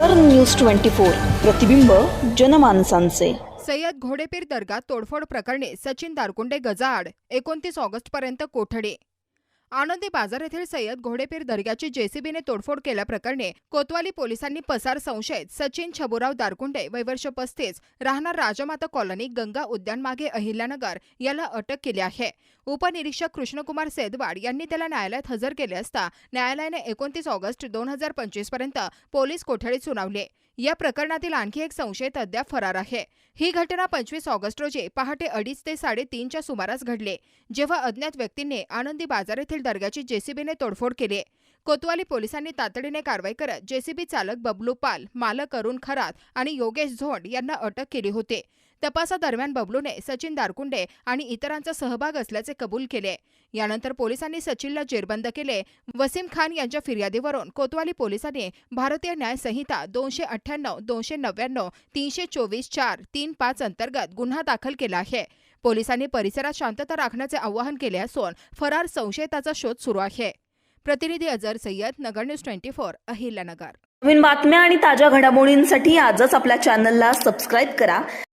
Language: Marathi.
न्यूज ट्वेंटी फोर प्रतिबिंब जनमानसांचे. सय्यद घोडेपीर दर्गा तोडफोड प्रकरणी सचिन दारकुंडे गजाआड एकोणतीस ऑगस्टपर्यंत कोठडी. आनंदी बाजार येथील सय्यद घोडेपीर दर्ग्याची जेसीबीने तोडफोड केल्याप्रकरणी कोतवाली पोलिसांनी पसार संशयित सचिन छबुराव दारकुंडे वैवर्ष पस्तीस राहणार राजमाता कॉलनी गंगा उद्यान मागे अहिल्यानगर याला अटक केली आहे. उपनिरीक्षक कृष्णकुमार सेदवाड यांनी त्याला न्यायालयात हजर केले असता न्यायालयाने एकोणतीस ऑगस्ट दोन हजार पंचवीसपर्यंत पोलीस कोठडीत सुनावले. या प्रकरणातील आणखी एक संशयित अद्याप फरार आहे. ही घटना पंचवीस ऑगस्ट रोजी पहाटे अडीच ते साडेतीनच्या सुमारास घडले जेव्हा अज्ञात व्यक्तींनी आनंदी बाजार येथील दर्ग्याची जेसीबीने तोडफोड केली. कोतवाली पोलिसांनी तातडीने कारवाई करत जेसीबी चालक बबलू पाल मालक अरुण खरात आणि योगेश झोंड यांना अटक केली होती. तपासादरम्यान बबलूने सचिन दारकुंडे आणि इतरांचा सहभाग असल्याचे कबूल केले. यानंतर पोलिसांनी सचिनला जेरबंद केले. वसीम खान यांच्या फिर्यादीवरून कोतवाली पोलिसांनी भारतीय न्याय संहिता दोनशे अठ्ठ्याण्णव दोनशे नव्याण्णव तीनशे चोवीस चार तीन पाच अंतर्गत गुन्हा दाखल केला आहे. पोलिसांनी परिसरात शांतता राखण्याचे आवाहन केले असून फरार संशयिताचा शोध सुरू आहे. प्रतिनिधी Azhar Sayyad Nagar news twenty four Ahilyanagar. नवीन बातम्या आणि ताज्या घडामोडींसाठी आजच आपल्या चॅनलला सबस्क्राईब करा.